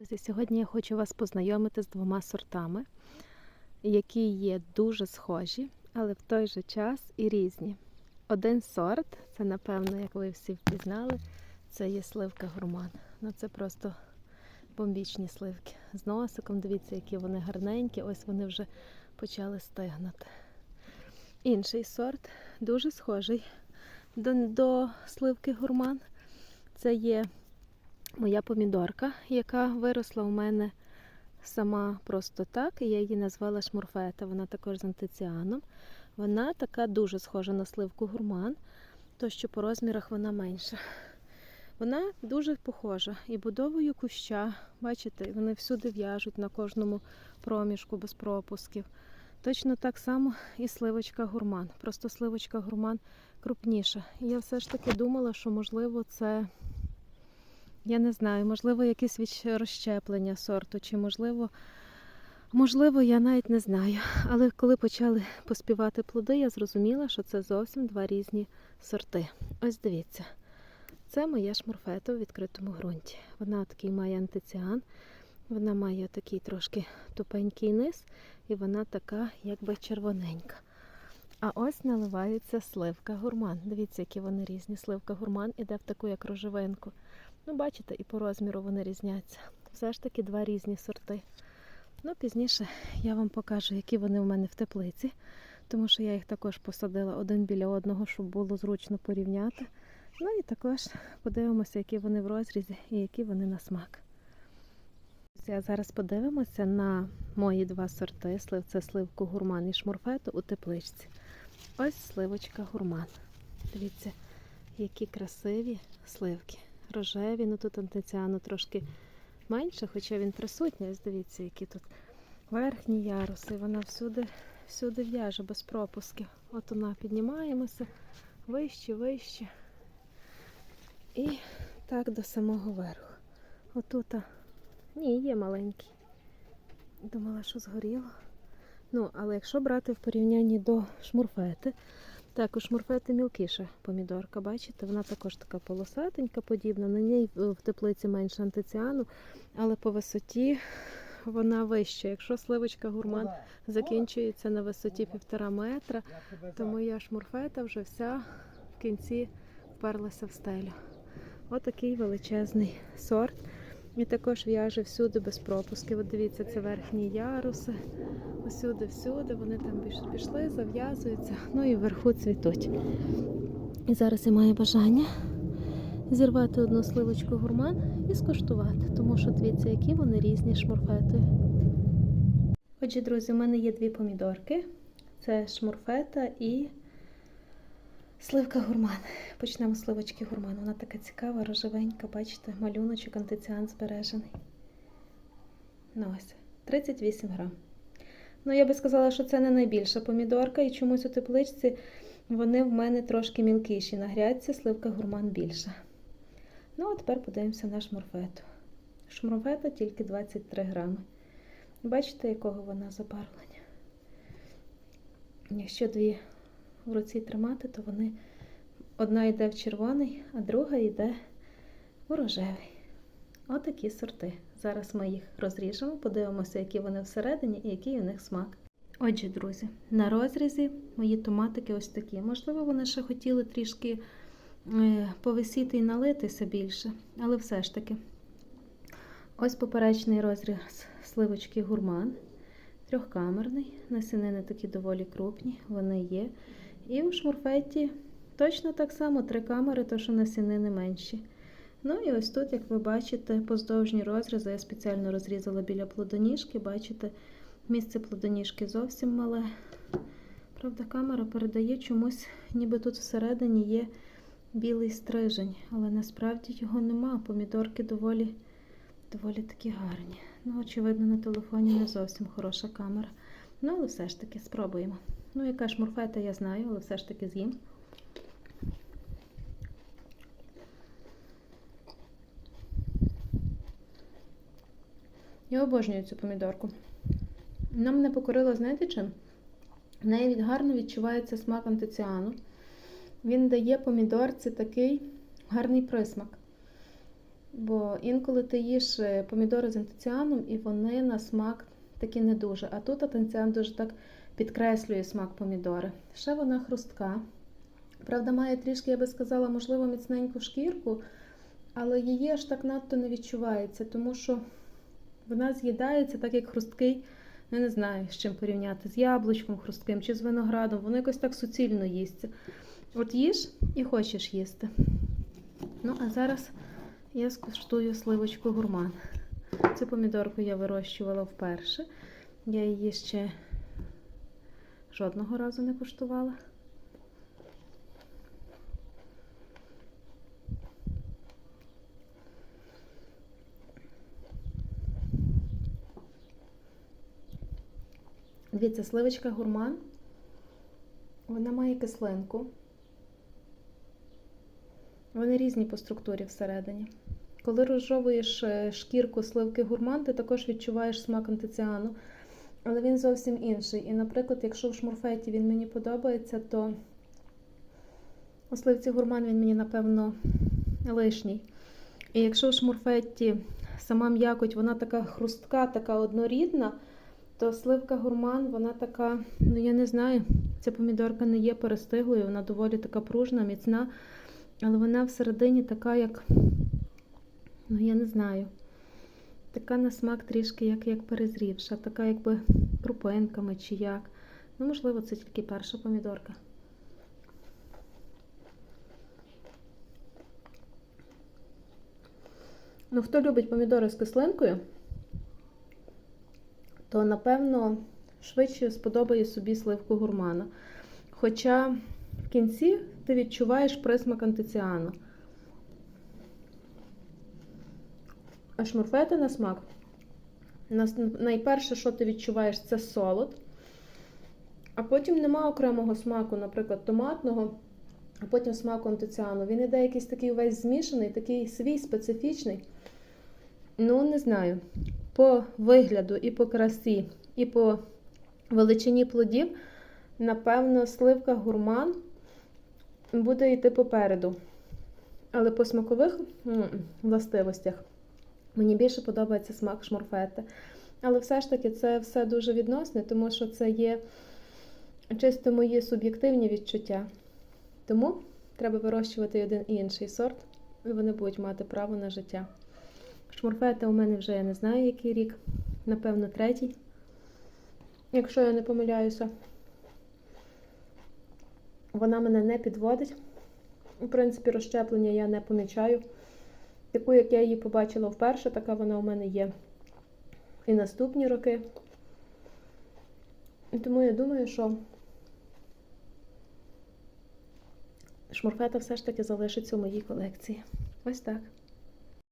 Сьогодні я хочу вас познайомити з двома сортами, які є дуже схожі, але в той же час і різні. Один сорт, це напевно, як ви всі впізнали, це є сливка гурман. Ну це просто бомбічні сливки. З носиком, дивіться, які вони гарненькі, ось вони вже почали стигнути. Інший сорт дуже схожий до, до сливки гурман. Це є моя помідорка, яка виросла у мене сама просто так, і я її назвала шмурфета. Вона також з антиціаном. Вона така дуже схожа на сливку гурман, то що по розмірах вона менша. Вона дуже похожа і будовою куща, бачите, вони всюди в'яжуть на кожному проміжку без пропусків. Точно так само і сливочка гурман. Просто сливочка гурман крупніша. Я все ж таки думала, що можливо це. Я не знаю, можливо, якесь розщеплення сорту, чи можливо, можливо, я навіть не знаю. Але коли почали поспівати плоди, я зрозуміла, що це зовсім два різні сорти. Ось дивіться, це моя шмурфета у відкритому ґрунті. Вона такий має антиціан, вона має такий трошки тупенький низ, і вона така, якби червоненька. А ось наливається сливка гурман. Дивіться, які вони різні. Сливка гурман іде в таку як рожевинку. Ну, бачите, і по розміру вони різняться. Все ж таки два різні сорти. Ну, пізніше я вам покажу, які вони в мене в теплиці, тому що я їх також посадила один біля одного, щоб було зручно порівняти. Ну і також подивимося, які вони в розрізі і які вони на смак. А зараз подивимося на мої два сорти. Слив це сливку гурман і шмурфету у тепличці. Ось сливочка гурман. Дивіться, які красиві сливки рожеві, ну тут антиціану трошки менше, хоча він присутній. Ось дивіться, які тут верхні яруси. Вона всюди всюди в'яже без пропусків. От вона піднімаємося вище, вище. І так до самого верху. Отут, ні, є маленький. Думала, що згоріло. Ну, але якщо брати в порівнянні до шмурфети, також морфети мілкіша помідорка, бачите, вона також така полосатенька, подібна. На ній в теплиці менше антиціану, але по висоті вона вища. Якщо сливочка гурман закінчується на висоті півтора метра, то моя шмурфета вже вся в кінці вперлася в стелю. Отакий величезний сорт. І також в'яже всюди без пропусків. От дивіться, це верхні яруси. Усюди, всюди. Вони там пішли, зав'язуються, ну і вверху цвітуть. І зараз я маю бажання зірвати одну сливочку гурман і скуштувати, тому що дивіться, які вони різні шмурфети. Отже, друзі, у мене є дві помідорки. Це шмурфета і Сливка гурман. Почнемо з сливочки гурман. Вона така цікава, рожевенька, бачите, малюночок, антиціан збережений. Ну ось, 38 грам. Ну, я би сказала, що це не найбільша помідорка, і чомусь у тепличці вони в мене трошки мілкіші. На грядці сливка гурман більша. Ну, а тепер подивимося на шмурфету. Шмурфета тільки 23 грами. Бачите, якого вона забарвлення? Якщо дві в руці тримати, то вони одна йде в червоний, а друга йде у рожевий. Отакі сорти. Зараз ми їх розріжемо, подивимося, які вони всередині і який у них смак. Отже, друзі, на розрізі мої томатики ось такі. Можливо, вони ще хотіли трішки е, повисіти і налитися більше, але все ж таки. Ось поперечний розріз сливочки гурман, трьохкамерний. Насінини такі доволі крупні, вони є. І у шмурфеті точно так само три камери, то що насінини менші. Ну і ось тут, як ви бачите, поздовжні розрізи я спеціально розрізала біля плодоніжки. Бачите, місце плодоніжки зовсім мале. Правда, камера передає чомусь, ніби тут всередині є білий стрижень, але насправді його нема. Помідорки доволі доволі такі гарні. Ну, очевидно, на телефоні не зовсім хороша камера. Ну, але все ж таки спробуємо. Ну, яка ж морфета, я знаю, але все ж таки з'їм. Я обожнюю цю помідорку. Вона мене покорила, знаєте чим? В неї гарно відчувається смак антиціану. Він дає помідорці такий гарний присмак. Бо інколи ти їш е, помідори з антиціаном, і вони на смак такі не дуже. А тут антиціан дуже так підкреслює смак помідори. Ще вона хрустка. Правда, має трішки, я би сказала, можливо, міцненьку шкірку, але її аж так надто не відчувається, тому що вона з'їдається так, як хрусткий, я не знаю, з чим порівняти, з яблучком хрустким чи з виноградом. Воно якось так суцільно їсться. От їж і хочеш їсти. Ну, а зараз я скуштую сливочку гурман. Цю помідорку я вирощувала вперше. Я її ще жодного разу не куштувала. Дивіться, сливочка гурман. Вона має кислинку. Вони різні по структурі всередині. Коли розжовуєш е, шкірку сливки гурман, ти також відчуваєш смак антиціану, але він зовсім інший. І, наприклад, якщо в шмурфеті він мені подобається, то у сливці гурман він мені, напевно, лишній. І якщо в шмурфеті сама м'якоть, вона така хрустка, така однорідна, то сливка гурман, вона така, ну я не знаю, ця помідорка не є перестиглою, вона доволі така пружна, міцна, але вона всередині така, як, ну я не знаю, така на смак трішки як, як перезрівша, така якби крупинками чи як. Ну, можливо, це тільки перша помідорка. Ну, хто любить помідори з кислинкою, то напевно швидше сподобає собі сливку гурмана. Хоча в кінці ти відчуваєш присмак антиціану. Шмурфети на смак. Найперше, що ти відчуваєш, це солод. А потім нема окремого смаку, наприклад, томатного, а потім смаку антиціану. Він іде якийсь такий весь змішаний, такий свій специфічний. Ну, не знаю. По вигляду, і по красі, і по величині плодів, напевно, сливка гурман буде йти попереду. Але по смакових властивостях мені більше подобається смак шмурфети. Але все ж таки це все дуже відносне, тому що це є чисто мої суб'єктивні відчуття. Тому треба вирощувати один і інший сорт, і вони будуть мати право на життя. Шмурфета у мене вже я не знаю, який рік, напевно, третій, якщо я не помиляюся. Вона мене не підводить. У принципі, розщеплення я не помічаю. Таку, як я її побачила вперше, така вона у мене є і наступні роки. І Тому я думаю, що шмурфета все ж таки залишиться у моїй колекції. Ось так.